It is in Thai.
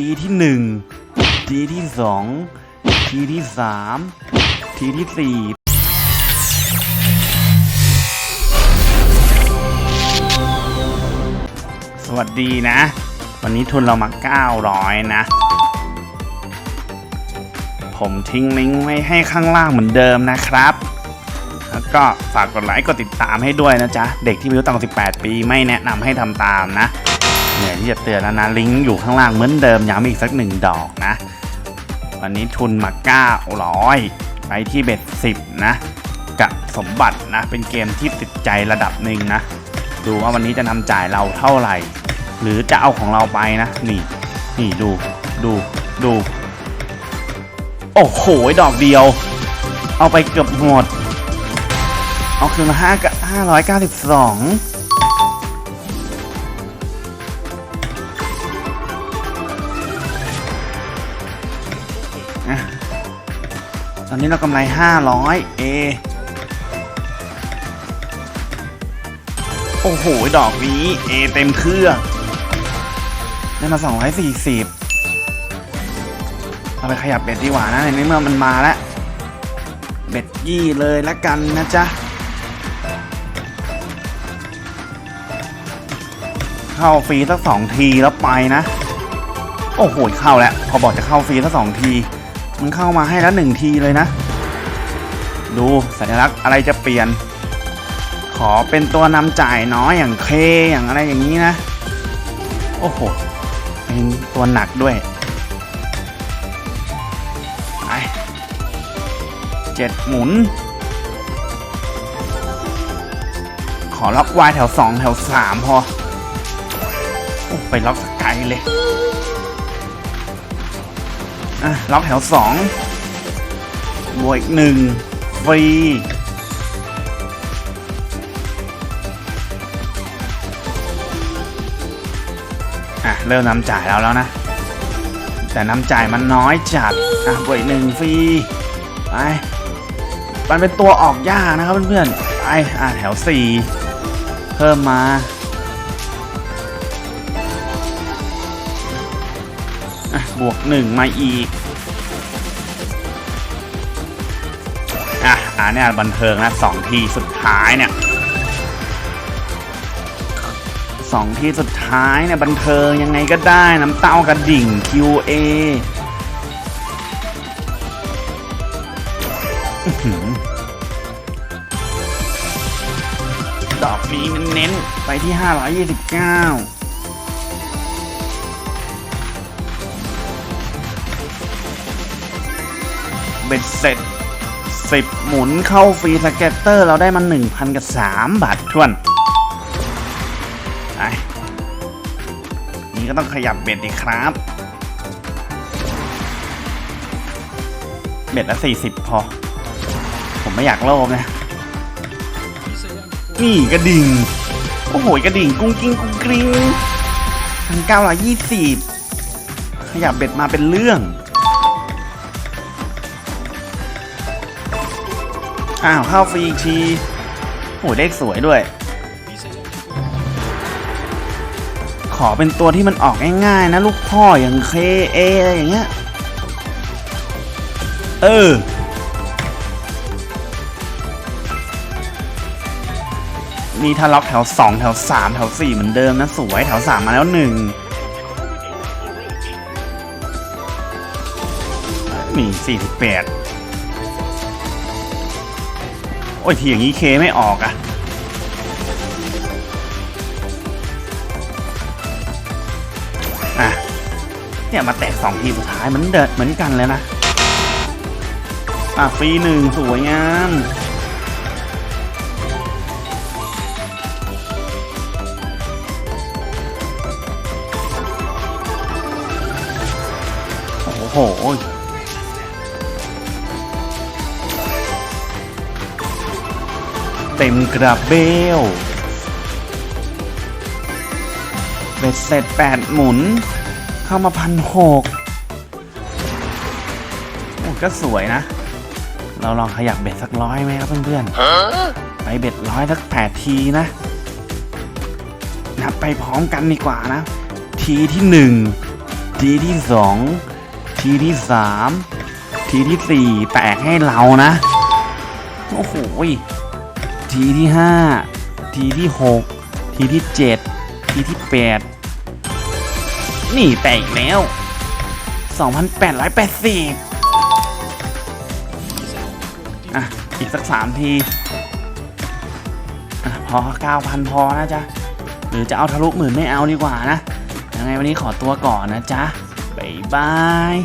ทีที่หนึ่งทีที่สองทีที่สามทีที่สี่สวัสดีนะ วันนี้ทุนเรามา 900 นะ ผมทิ้งลิงก์ไว้ให้ข้างล่างเหมือนเดิมนะครับ แล้วก็ฝากกดไลค์กดติดตามให้ด้วยนะจ๊ะ เด็กที่มีอายุต่ำกว่า18 ปีไม่แนะนำให้ทำตามนะ เนื่ยที่จะเตือนแล้วนะลิงก์อยู่ข้างล่างเหมือนเดิมย้ำอีกสักหนึ่งดอกนะ วันนี้ทุนมา900ไปที่เบ็ด10นะกับสมบัตินะ เป็นเกมที่ติดใจระดับหนึ่งนะ ดูว่าวันนี้จะนำจ่ายเราเท่าไหร่ หรือจะเอาของเราไปนะ นี่ นี่ดูดูดู โอ้โห ดอกเดียว เอาไปเกือบหมด เอาคืนมาห้าห้าร้อยเก้าสิบสอง อนนี้เรากำไรห้าร้อยเอ โอ้โห ดอกนี้ เอเต็มเครื่องได้มา 240 เอาไปขยับเบ็ดดีกว่านะ ในเมื่อมันมาแล้ว เบ็ดยี่เลยละกันนะจ๊ะ เข้าฟรีสักสองทีแล้วไปนะ โอ้โห เข้าแล้ว พอบอกจะเข้าฟรีสักสองที มันเข้ามาให้แล้วหนึ่งทีเลยนะ ดูสัญลักษณ์อะไรจะเปลี่ยน ขอเป็นตัวนำจ่ายน้อยอย่างเคอย่างอะไรอย่างนี้นะ โอ้โหเป็นตัวหนักด้วยไปเจ็ดหมุน ขอล็อกวายแถวสองแถวสามพอ ไปล็อกสกไกลเลย อะล็อกแถวสองบวกอีกหนึ่งฟรีอะ เริ่มนำจ่ายแล้วแล้วนะ แต่นำจ่ายมันน้อยจัด อะบวกอีกหนึ่งฟรี ไป มันเป็นตัวออกยากนะครับเพื่อนๆ ไป อะ แถวสี่เพิ่มมา อะบวกหนึ่งมาอีก อะอะเนี่ยบันเทิงนะสองทีสุดท้ายเนี่ยสองทีสุดท้ายเนี่ยบันเทิงยังไงก็ได้น้ำเต้ากระดิ่ง QA ดอกนี้เน้นไปที่ 529 เบ็ดเสร็จ 10 หมุนเข้าฟรีสเก็ตเตอร์เราได้มา1,000กับ3บาททวนไปนี่ก็ต้องขยับเบ็ดอีกครับ เบ็ดละสี่สิบพอ ผมไม่อยากโลภนะ นี่กระดิ่ง โอ้โหกระดิ่งกุ้งกิ้งกุ้งกริ้งพันเก้าร้อยยี่สิบขยับเบ็ดมาเป็นเรื่อง อ้าวเข้าฟรีอีกทีโอ้เลขสวยด้วย ขอเป็นตัวที่มันออกง่ายๆนะลูกพ่ออย่างเคเออะไรอย่างเงี้ย เออมีทะล็อกแถว 2 แถว 3 แถว 4 เหมือนเดิมนะสวยแถว 3 มาแล้วหนึ่งนี่ 48 โอ้ยทีอย่างนี้เคไม่ออกอะอะ เนี่ยมาแตะสองทีสุดท้ายเหมือนเดิดเหมือนกันเลยนะ อะฟรีหนึ่งสวยงามโอ้โห ต็มกระเบลเบ็ดเสร็จแปดหมุน เข้ามาพันหกโอ้ก็สวยนะ เราลองขยับเบ็ดสักร้อยไหมครับเพื่อนๆ ไปเบ็ดร้อยสักแปดทีนะ นับไปพร้อมกันดีกว่านะ ทีที่หนึ่ง ทีที่สอง ทีที่สาม ทีที่สี่แตกให้เรานะ โอ้โหย ทีที่ห้าทีที่หกทีที่เจ็ดทีที่แปดนี่แตกอีกแล้ว 2,880 อะ อีกสักสามที อะ พอ 9,000 พอนะจ๊ะ หรือจะเอาทะลุหมื่นไม่เอาดีกว่านะ ยังไงวันนี้ขอตัวก่อนนะจ๊ะ บ๊ายบาย